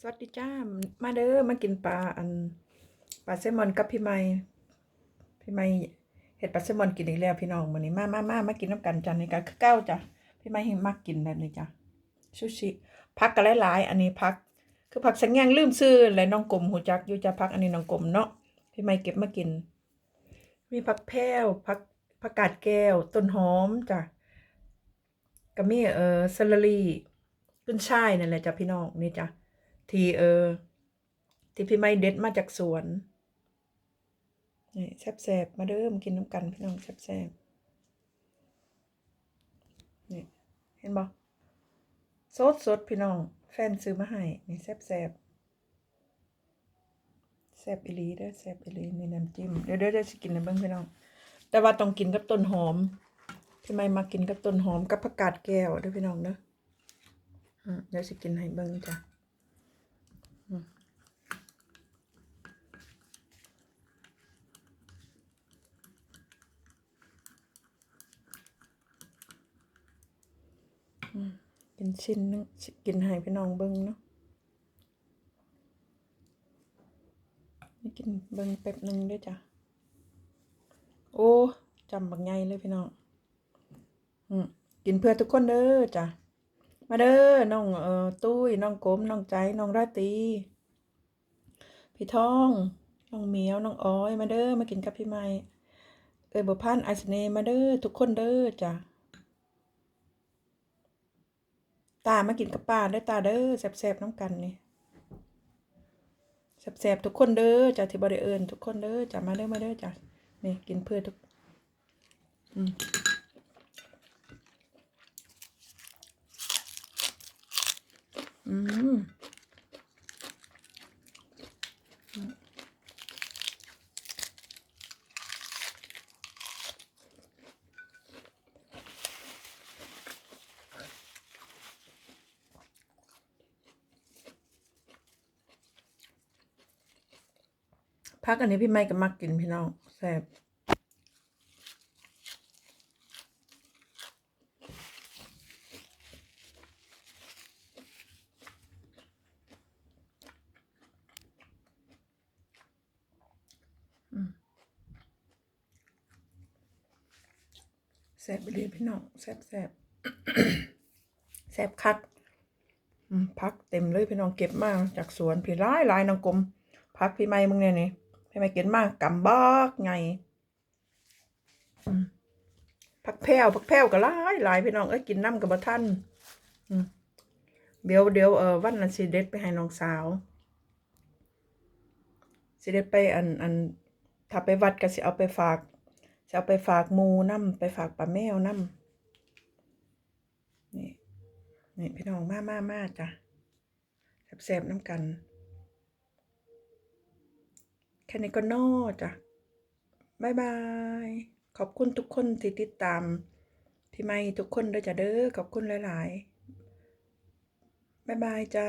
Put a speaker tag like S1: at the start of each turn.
S1: สวัสดีจ้า มาเด้อ มากินปลาอันปลาแซลมอนกับพี่ไม้พี่ไม้เห็ดปลาแซลมอนกินอีกแล้วพี่น้องวันนี้มามามามากินน้ำกันจ้ะนี่ก็คือเก้าจ้ะพี่ไม้เห็นมักกินแบบนี้จ้ะซูชิพักกันหลายๆอันนี้พัก คือผักสังแงงลืมซื้อและน้องกลมหูจักอยู่จ้ะพักอันนี้น้องกลมเนาะพี่ไม้เก็บมากิน มีผักแพรวผักผักกาดแก้ว ต้นหอมจ้ะก็มีเออซลลี่ขึ้นช่ายนั่นแหละจ้ะพี่น้องนี่จ้ะ ที่เออ ที่พี่ไม่เด็ดมาจากสวนนี่แซ่บๆมาเด้อมกินน้ำกันพี่น้องแซ่บๆนี่เห็นบ่สดสดพี่น้อง แฟนซื้อมาให้นี่แซ่บแซ่บแซ่บอีลีเด้อแซ่บอีลีนี่น้ำจิ้มเดี๋ยวเดี๋ยวจะกินในเบิ้งพี่น้อง แต่ว่าต้องกินกับต้นหอมพี่ไม่มากินกับต้นหอมกับผักกาดแก้วเด้อพี่น้องเด้ออืมเดี๋ยวสิกินให้เบิ้งจ้ะ กินชิ้นนึงกินให้พี่น้องเบิ้งเนาะนี่กินเบิ้งแป๊บนึงด้วยจ้ะ โอ้จำบักไงเลยพี่น้อง อืมกินเพื่อทุกคนเด้อจ้ะ มาเด้อน้องเออตุ้ยน้องกลมน้องใจน้องราตรีพี่ทองน้องเหมียวน้องอ้อย มาเด้อมากินกับพี่ไม้เอ้ยบุพันไอซ์เนมาเด้อทุกคนเด้อจ้ะตามากินกับป้าเด้อตาเด้อแซ่บๆน้ำกันนี่แซ่บๆทุกคนเด้อจ้ะที่บริเอิญทุกคนเด้อจ้ะมาเด้อมาเด้อจ้ะนี่กินเพื่อทุกอืม อืมพักอันนี้พี่ไม่ก็มักกินพี่น้องแซ่บ แซบไปเลยพี่น้องแซบแซบแซบคักพักเต็มเลยพี่น้องเก็บมากจากสวนพี่ร้ายลายน้องกลมพักพี่ไม่มึงเนี่ยนี่พี่ไม่เก็บมากกำบักไงพักแพ้วพักแพ้วก็หลายหลายพี่น้องเอ้ยกินน้ำกับบ่ท่านเดี๋ยวเดี๋ยวเออวันนั้นสิเด็ดไปให้น้องสาวสิเด็ดไปอันอัน ถ้าไปวัดก็สิเอาไปฝากสิเอาไปฝากมูน้ำไปฝากป้าแมวน้ำนี่นี่พี่น้องมามามาจ้ะแซ่บๆน้ำกัน แค่นี้ก็นอจ้ะบายบาย ขอบคุณทุกคนที่ติดตามพี่ไม่ทุกคนด้วยจ้ะเด้อขอบคุณหลาย ๆบายบายจ้า